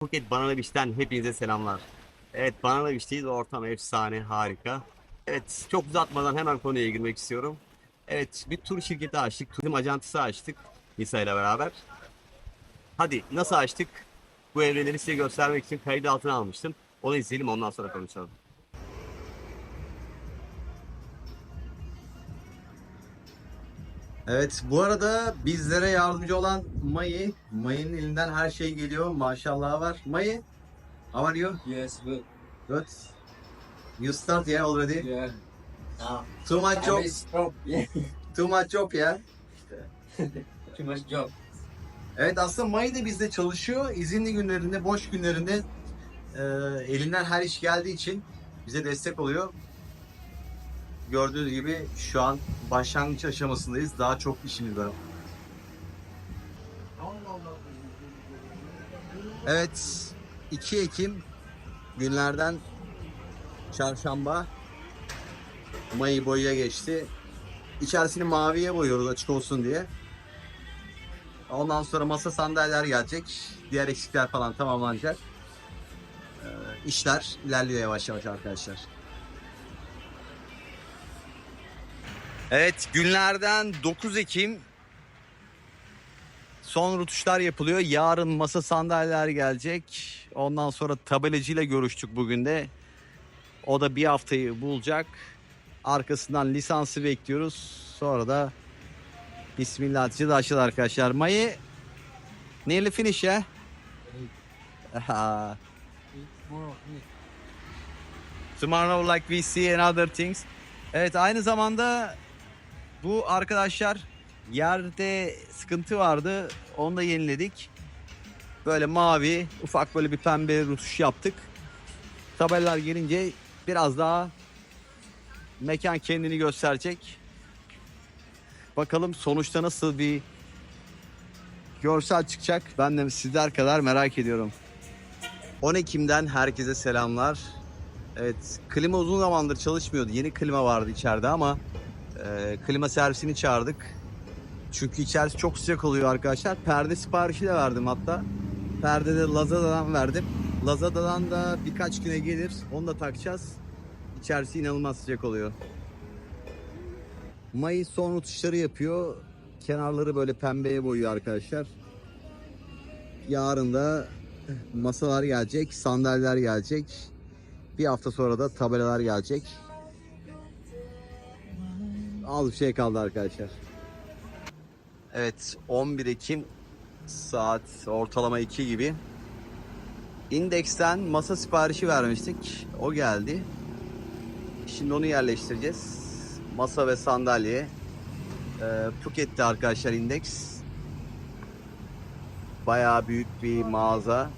Phuket Banana Beach'ten hepinize selamlar. Evet Banana Beach'teyiz. Ortam efsane, harika. Evet çok uzatmadan hemen konuya girmek istiyorum. Evet bir tur şirketi açtık. Turizm ajantısı açtık. Nisa ile beraber. Hadi nasıl açtık? Bu evreleri size göstermek için kayıt altına almıştım. Onu izleyelim ondan sonra konuşalım. Evet bu arada bizlere yardımcı olan Mayı. Mayı'nın elinden her şey geliyor. Maşallah var. Mayı, how are you? Yes, good. Good. You start yeah already? Yeah. Now, Too much job. Stop. Yeah. Too much job ya. Too much job. Evet aslında Mayı da bizde çalışıyor. İzinli günlerinde, boş günlerinde e, elinden her iş geldiği için bize destek oluyor. Gördüğünüz gibi şu an başlangıç aşamasındayız. Daha çok işimiz var. Evet 2 Ekim günlerden çarşamba Mayı boyaya geçti. İçerisini maviye boyuyoruz açık olsun diye. Ondan sonra masa sandalyeler gelecek. Diğer eksikler falan tamamlanacak. Ee, işler ilerliyor yavaş yavaş arkadaşlar. Evet günlerden 9 Ekim son rutuşlar yapılıyor. Yarın masa sandalyeler gelecek. Ondan sonra tabelacıyla görüştük bugün de. O da bir haftayı bulacak. Arkasından lisansı bekliyoruz. Sonra da Bismillah diyeceğiz açıldı arkadaşlar. Mayı nearly finish ya. Tomorrow like we see and other things. Evet aynı zamanda bu arkadaşlar yerde sıkıntı vardı. Onu da yeniledik. Böyle mavi ufak böyle bir pembe rutuş yaptık. Tabelalar gelince biraz daha mekan kendini gösterecek. Bakalım sonuçta nasıl bir görsel çıkacak. Ben de sizler kadar merak ediyorum. 10 Ekim'den herkese selamlar. Evet, klima uzun zamandır çalışmıyordu. Yeni klima vardı içeride ama e, klima servisini çağırdık. Çünkü içerisi çok sıcak oluyor arkadaşlar. Perde siparişi de verdim hatta. Perde de Lazada'dan verdim. Lazada'dan da birkaç güne gelir. Onu da takacağız. İçerisi inanılmaz sıcak oluyor. Mayıs son rutuşları yapıyor. Kenarları böyle pembeye boyuyor arkadaşlar. Yarın da masalar gelecek, sandalyeler gelecek. Bir hafta sonra da tabelalar gelecek. Az bir şey kaldı arkadaşlar. Evet 11 Ekim saat ortalama 2 gibi. Index'ten masa siparişi vermiştik. O geldi. Şimdi onu yerleştireceğiz. Masa ve sandalye. Ee, Phuket'te arkadaşlar Index. Bayağı büyük bir mağaza.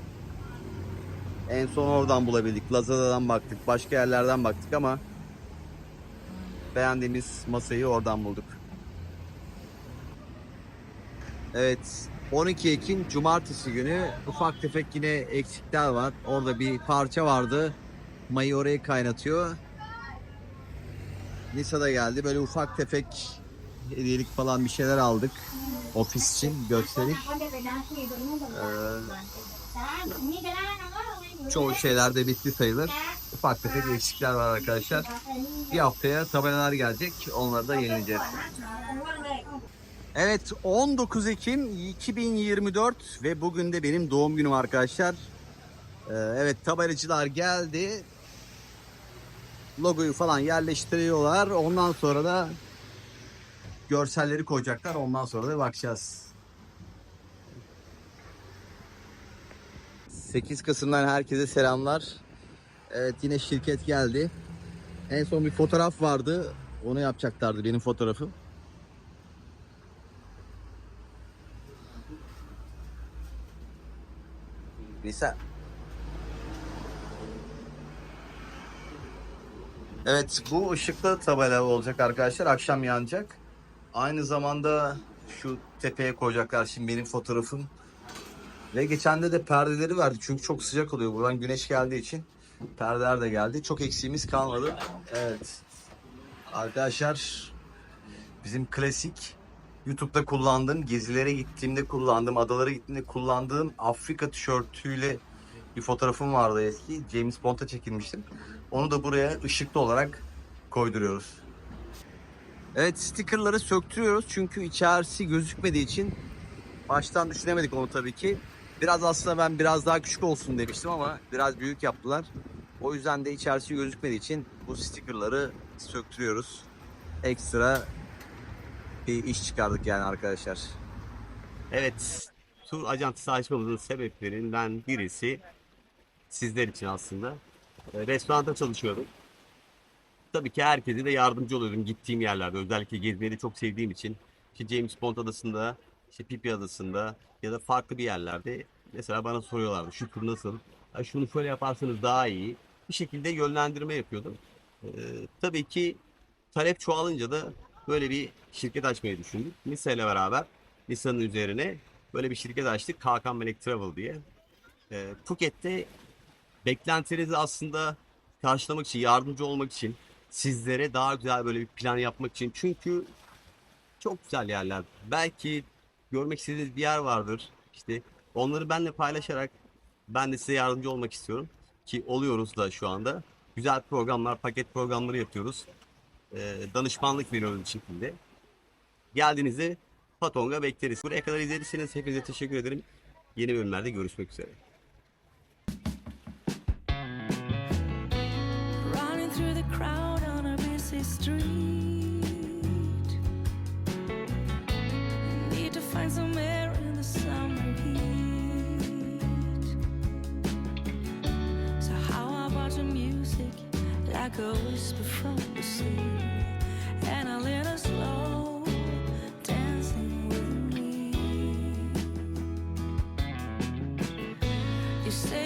En son oradan bulabildik. Lazada'dan baktık. Başka yerlerden baktık ama beğendiğimiz masayı oradan bulduk. Evet. 12 Ekim Cumartesi günü ufak tefek yine eksikler var. Orada bir parça vardı. Mayı oraya kaynatıyor. Nisa da geldi. Böyle ufak tefek hediyelik falan bir şeyler aldık. Ofis için gösterip. Çoğu şeyler de bitti sayılır. Ufak tefek eksikler var arkadaşlar. Bir haftaya tabelalar gelecek. Onları da yenileyeceğiz. Evet 19 Ekim 2024 ve bugün de benim doğum günüm arkadaşlar. Ee, evet tabelacılar geldi. Logoyu falan yerleştiriyorlar. Ondan sonra da görselleri koyacaklar. Ondan sonra da bakacağız. 8 Kasım'dan herkese selamlar. Evet yine şirket geldi. En son bir fotoğraf vardı. Onu yapacaklardı benim fotoğrafım. Nisa. Evet bu ışıklı tabela olacak arkadaşlar. Akşam yanacak. Aynı zamanda şu tepeye koyacaklar şimdi benim fotoğrafım. Ve geçen de de perdeleri verdi. Çünkü çok sıcak oluyor. Buradan güneş geldiği için perdeler de geldi. Çok eksiğimiz kalmadı. Evet. Arkadaşlar bizim klasik YouTube'da kullandığım, gezilere gittiğimde kullandığım, adalara gittiğimde kullandığım Afrika tişörtüyle bir fotoğrafım vardı eski. James Bond'a çekilmiştim. Onu da buraya ışıklı olarak koyduruyoruz. Evet stickerları söktürüyoruz çünkü içerisi gözükmediği için baştan düşünemedik onu tabii ki. Biraz aslında ben biraz daha küçük olsun demiştim ama biraz büyük yaptılar. O yüzden de içerisi gözükmediği için bu stickerları söktürüyoruz. Ekstra bir iş çıkardık yani arkadaşlar. Evet, tur acentası açmamızın sebeplerinden birisi sizler için aslında. E, Restoranda çalışıyorum. Tabii ki herkese de yardımcı oluyorum gittiğim yerlerde. Özellikle gezmeyi de çok sevdiğim için. İşte James Bond adasında, işte Pipi adasında ya da farklı bir yerlerde. Mesela bana soruyorlardı şu nasıl? "Ha, şunu şöyle yaparsanız daha iyi. Bir şekilde yönlendirme yapıyordum. E, tabii ki talep çoğalınca da böyle bir şirket açmayı düşündük. Nisa ile beraber Nisa'nın üzerine böyle bir şirket açtık. Hakan Melek Travel diye. Ee, Phuket'te beklentilerinizi aslında karşılamak için, yardımcı olmak için, sizlere daha güzel böyle bir plan yapmak için. Çünkü çok güzel yerler. Belki görmek istediğiniz bir yer vardır. İşte onları benimle paylaşarak ben de size yardımcı olmak istiyorum. Ki oluyoruz da şu anda. Güzel programlar, paket programları yapıyoruz. Ee, danışmanlık veriyoruz şekilde. Geldiğinizde Patong'a bekleriz. Buraya kadar izlediyseniz hepinize teşekkür ederim. Yeni bölümlerde görüşmek üzere. Running through the crowd street. Need to find some air in the summer heat. So how about the music, like a whisper from the sea, and a little slow dancing with me. You say